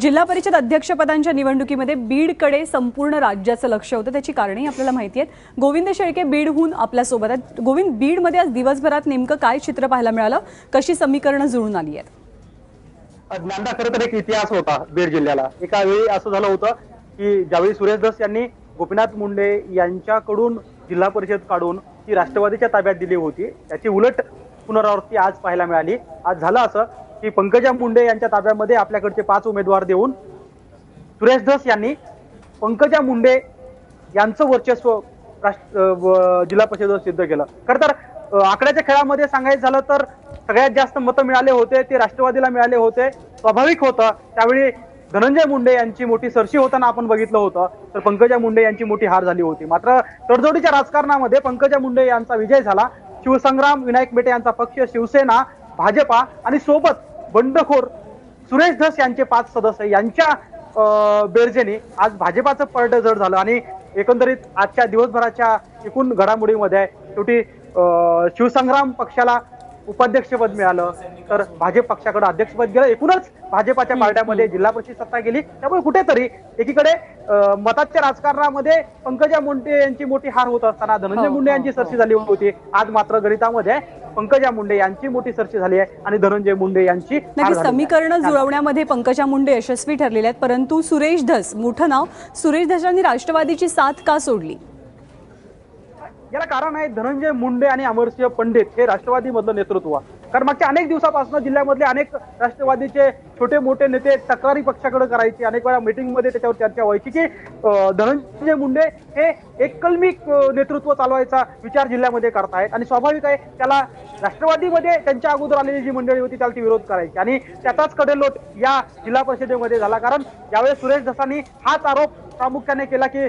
जिल्हा परिषद अध्यक्षपदांच्या निवडणुकीमध्ये बीडकडे संपूर्ण राज्याचं लक्ष होतं. त्याची कारणंही आपल्याला माहिती आहेत. गोविंद शेळके बीडहून आपल्यासोबत आहेत. गोविंद बीडमध्ये आज दिवसभरात नेमकं काय चित्र पाहायला मिळालं? कशी समीकरणं जुळून आली आहेत? ज्ञानदा खरं तर एक इतिहास होता बीड जिल्ह्याला. एका वेळी असं झालं होतं की ज्यावेळी सुरेश दस यांनी गोपीनाथ मुंडे यांच्याकडून जिल्हा परिषद काढून ती राष्ट्रवादीच्या ताब्यात दिली होती त्याची उलट पुनरावृत्ती आज पाहायला मिळाली. आज झालं असं की पंकजा मुंडे यांच्या ताब्यामध्ये आपल्याकडचे पाच उमेदवार देऊन सुरेश धस यांनी पंकजा मुंडे यांचं वर्चस्व राष्ट्र जिल्हा परिषदेवर सिद्ध केलं. खरं तर आकड्याच्या खेळामध्ये सांगायचं झालं तर सगळ्यात जास्त मतं मिळाले होते ते राष्ट्रवादीला मिळाले होते स्वाभाविक होतं. त्यावेळी धनंजय मुंडे यांची मोठी सरशी होताना आपण बघितलं होतं तर पंकजा मुंडे यांची मोठी हार झाली होती. मात्र तडजोडीच्या राजकारणामध्ये पंकजा मुंडे यांचा विजय झाला. शिवसंग्राम विनायक मेटे यांचा पक्ष शिवसेना भाजपा आणि सोबत बंडखोर सुरेश धस यांचे पाच सदस्य यांच्या बेरजेने आज भाजपाचं पलट जड झालं आणि एकंदरीत आजच्या दिवसभराच्या एकूण घडामोडीमध्ये शेवटी शिवसंग्राम पक्षाला उपाध्यक्षपद मिळालं. तर भाजप पक्षाकडे अध्यक्षपद गेलं. एकूणच भाजपाच्या पार्ट्यामध्ये जिल्हा परिषद सत्ता गेली. त्यामुळे कुठेतरी एकीकडे मताच्या राजकारणामध्ये पंकजा मुंडे यांची मोठी हार होत असताना धनंजय हो, मुंडे हो, यांची सरशी झाली होती. आज मात्र गणितामध्ये पंकजा मुंडे यांची मोठी सरशी झाली आहे आणि धनंजय मुंडे यांची नक्की. समीकरणं जुळवण्यामध्ये पंकजा मुंडे यशस्वी ठरलेले आहेत परंतु सुरेश धस मोठं नाव सुरेश धस यांनी राष्ट्रवादीची साथ का सोडली? याला कारण आहे धनंजय मुंडे आणि अमरसिंह पंडित हे राष्ट्रवादी मधलं नेतृत्व. कारण मागच्या अनेक दिवसापासून जिल्ह्यामधले अनेक राष्ट्रवादीचे छोटे मोठे नेते तक्रारी पक्षाकडे करायचे. अनेक वेळा मीटिंगमध्ये त्याच्यावर चर्चा व्हायची की धनंजय मुंडे हे एककलमी नेतृत्व चालवायचा विचार जिल्ह्यामध्ये करतायत. आणि स्वाभाविक आहे त्याला राष्ट्रवादीमध्ये त्यांच्या अगोदर आलेली जी मंडळी होती त्याला ती विरोध करायची. आणि त्याचाच कडेलोट या जिल्हा परिषदेमध्ये झाला. कारण यावेळेस सुरेश धसानी हाच आरोप प्रामुख्याने केला की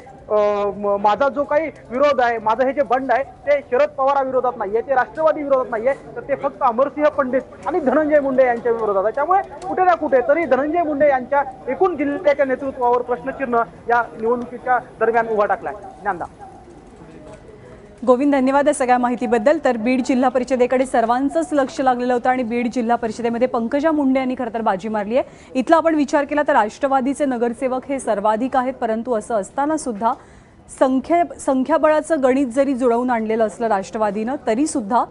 माझा जो काही विरोध आहे माझं हे जे बंड आहे ते शरद पवारा विरोधात नाहीये ते राष्ट्रवादी विरोधात नाहीये तर ते फक्त अमरसिंह पंडित आणि धनंजय मुंडे यांच्या विरोधात आहे. त्यामुळे कुठे ना कुठेतरी धनंजय मुंडे यांच्या एकूण जिल्ह्याच्या नेतृत्वावर प्रश्नचिन्ह या निवडणुकीच्या दरम्यान उभा टाकलाय. ज्ञानदा. गोविंद धन्यवाद या सगळ्या माहितीबद्दल. तर बीड जिल्हा परिषदेकडे सर्वांचंच लक्ष लागलेलं होतं आणि बीड जिल्हा परिषदेमध्ये पंकजा मुंडे यांनी खरं तर बाजी मारली आहे. इथला आपण विचार केला तर राष्ट्रवादीचे नगरसेवक हे सर्वाधिक आहेत परंतु असं असताना सुद्धा संख्या संख्याबळाचं गणित जरी जुळवून आणलेलं असलं राष्ट्रवादीनं तरी सुद्धा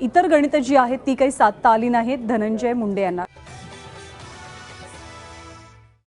इतर गणितं जी आहेत ती काही साधता आली नाहीत धनंजय मुंडे यांना.